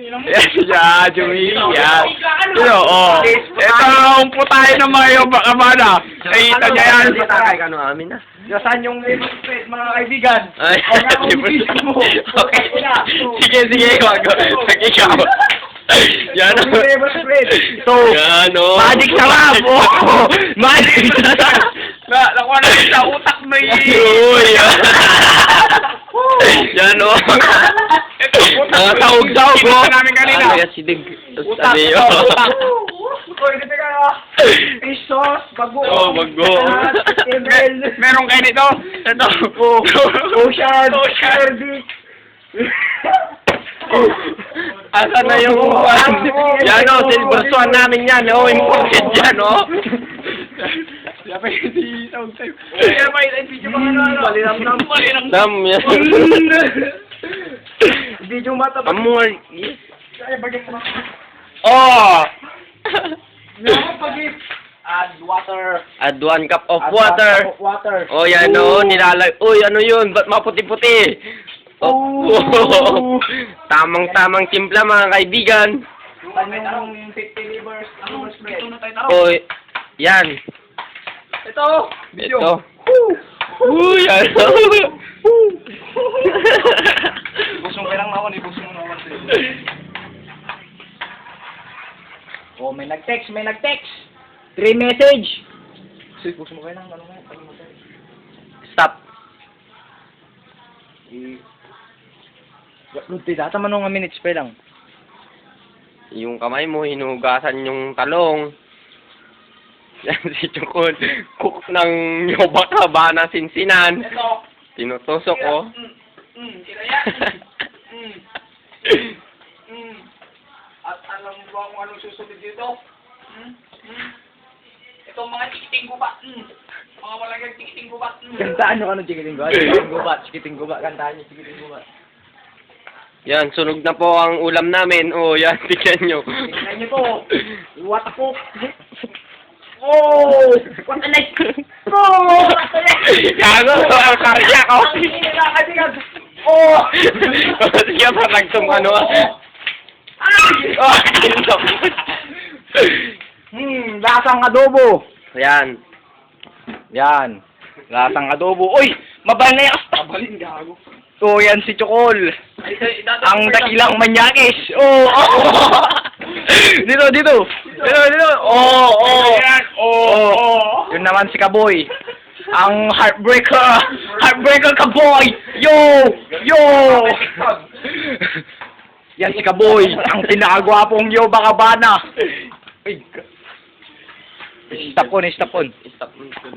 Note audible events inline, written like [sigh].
Yan siya, Jumi. Yan. Ito, oh. Ito ang putay ng mga yung kamana. Nakita niya yan. Hindi takay ka no amin na. Saan yung lemon spread, mga kaibigan? Ay. Okay. Sige, sige, wag. Pag ikaw. Yan. Yung. So, oh. Magic sarap! [laughs] Oh! Magic sarap! Na, nakuha na sa utak mo eh. Uy, yan. [laughs] Yan, oh. Mga taog-taog, oh. Namin kanina. Ano yan, sidig. Utak, oh. utak. Uy, dito ka na. Sauce, bago. Oh, bago. ML. Meron kayo nito? Ito. Oh, Ocean. Ocean. Verdict. [laughs] Asan na yung uwan? Yan o, silver swan namin yan. O, imported yan, o. Kaya pa yun si Tawag sa'yo. Kaya pa yun, video mga ano, ano. Malinamnam. Nam, yan. [laughs] Video mata. Amor. Ay, bagay mo. Oh! Yung pag-if. Add water. Add one cup of Add water. one cup of water. Oh, yan o, nilalag. Uy, ano yun? Ba't maputi-puti? Oh. Tamang-tamang timpla, mga kaibigan. Yung kanyang 50 livers. Ano mas spread? Oh, yan. Ito. Ito. Uy, ano? [laughs] Busong ka lang naman, ibusong mo naman sa'yo. Oh, may nag-text, may nag-text. Three message. Sige, busong mo kayo lang, ano nga, ano tayo. Stop. Eh, Lunti, data man nga minutes pa lang. Yung kamay mo, hinugasan yung talong. [laughs] Yan si Chukon. Cook ng yobak haba na sinsinan. Ito. Tinutusok ko. Mm, mm, kita yan. Mm, mm. At alam mo ba kung anong susunod dito? Mm, mm. Itong mga chikiting gubat. Mm. Mga malagang chikiting gubat. Mm. Kantaan nyo ano chikiting gubat? Chikiting gubat, chikiting gubat. Kantaan nyo chikiting gubat. Yan, sunog na po ang ulam namin. Oh, yan, [laughs] tignan nyo. Tingnan niyo to. What the fuck? Oh! What the like? Oh! What the like? Gago, ang karya ko. Ang inilakadigan. Oh! Sige, parang tum ano. Ay! Oh. [laughs] Hmm, lasang adobo. Yan. Yan. Lasang adobo. Uy! Mabal na yan. Mabalin, gago. So, yan si Chocol. Ang dakilang manyakis. Oh! oh. [laughs] dito, dito. Dito, dito. Oh, oh. Oh, oh. Yun naman si Kaboy. Ang heartbreaker. Heartbreaker Kaboy. Yo! Yo! Yan si Kaboy. Ang pinakagwapong yo bakabana. Ay, Stop on, stop on. Stop tuloy.